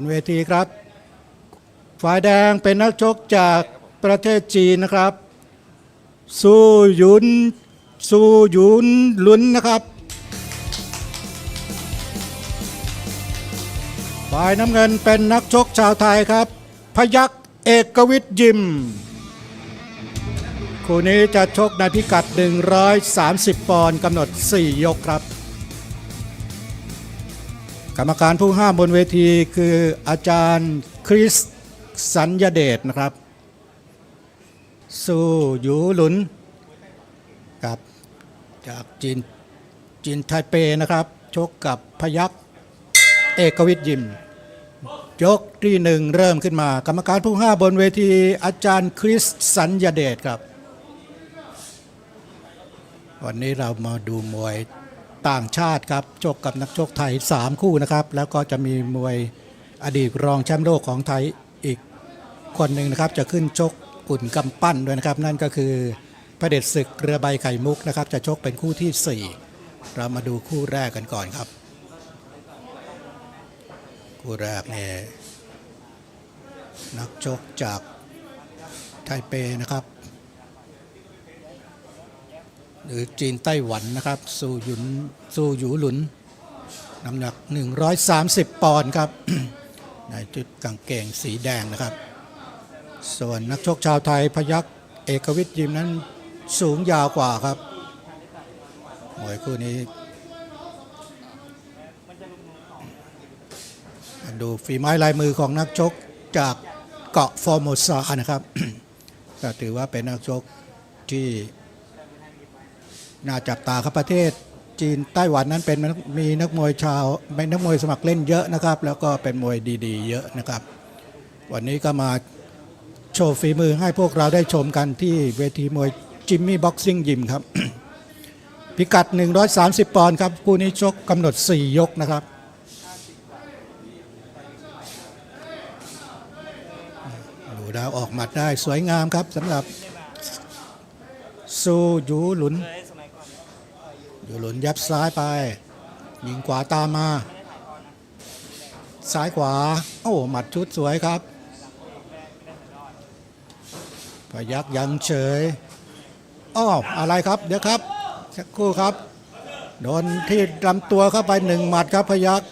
นเวทีครับ ฝ่ายแดงเป็นนักชกจากประเทศจีนนะครับซูหยุนซูหยุนหลุนนะครับ ฝ่ายน้ำเงินเป็นนักชกชาวไทยครับ พยักเอกวิทย์ยิมคู่นี้จะชกในพิกัด 130 ปอนด์กำหนด 4 ยกครับ กรรมการผู้ห้ามบนเวทีคืออาจารย์คริสสัญญเดชนะครับสู้หยูหลุนกับจากจีนจีนไทเปนะครับ ชกกับพยักเอกวิทย์ยิมยกที่หนึ่งเริ่มขึ้นมา กรรมการผู้ห้าบนเวทีอาจารย์คริสสัญญเดชครับ วันนี้เรามาดูมวย ต่างชาติครับชกกับนักชกไทย 3 คู่นะครับ แล้วก็จะมีมวยอดีตรองแชมป์โลกของไทยอีกคนหนึ่งนะครับ จะขึ้นชกอุ่นกำปั้นด้วยนะครับ นั่นก็คือพระเดชศึกเรือใบไข่มุกนะครับ จะชกเป็นคู่ทีสี่ 4 เรามาดูคู่แรกกันก่อนครับ คู่แรกเนี่ยนักชกจากไทเปนะครับ หรือจีนไต้หวันนะครับซูหยุนซูหยูหลุนน้ำหนัก 130 ปอนด์ครับในจุดกางเกงสีแดงนะครับ ส่วนนักชกชาวไทยพยักเอกวิทย์ยิมนั้นสูงยาวกว่าครับมวยคู่นี้ ดูฝีไม้ลายมือของนักชกจากเกาะฟอร์โมซานะครับ ก็ถือว่าเป็นนักชกที่ น่าจับตาครับประเทศจีนไต้หวันนั้นเป็นมีนักมวยชาวเป็นนักมวยสมัครเล่นเยอะนะครับ แล้วก็เป็นมวยดีๆ เยอะนะครับ วันนี้ก็มาโชว์ฝีมือให้พวกเราได้ชมกันที่เวทีมวยจิมมี่บ็อกซิ่งยิมครับ พิกัด 130 ปอนด์ครับคู่นี้ชกกำหนด 4 ยกนะครับดูดาวออกหมัดได้สวยงามครับสำหรับซูยูหลุน ยหลุนยับซ้ายไป ยิงขวาตามมา ซ้ายขวา โอ้หมัดชุดสวยครับ พยักยังเฉยอ้ออะไรครับ เดี๋ยวครับสักครู่ครับ โดนที่ลำตัวเข้าไปหนึ่งหมัดครับพยัก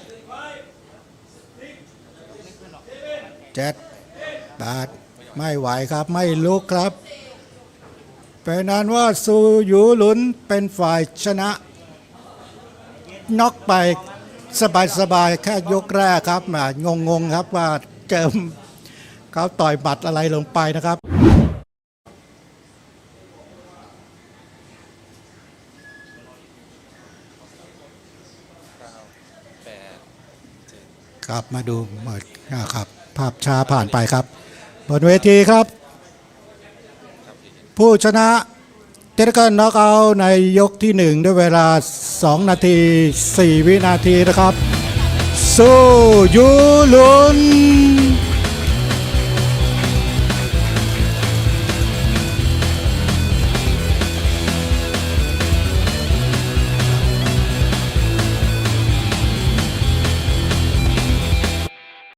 เจ็ดแปดไม่ไหวครับไม่ลุกครับเป็นนั้นว่าซูยูหลุนเป็นฝ่ายชนะ น็อกไปสบายๆแค่ยกแรกครับแหมงงๆครับว่าเจิมเขาต่อยบัตรอะไรลงไปนะครับครับมาดูหมดนะครับ ภาพช้าผ่านไปครับ บนเวทีครับ ผู้ชนะ ทนกันน็อกเอาในยกที่หนึ่งด้วยเวลา 2 นาที 4 วินาทีนะครับ สู้ยูลุน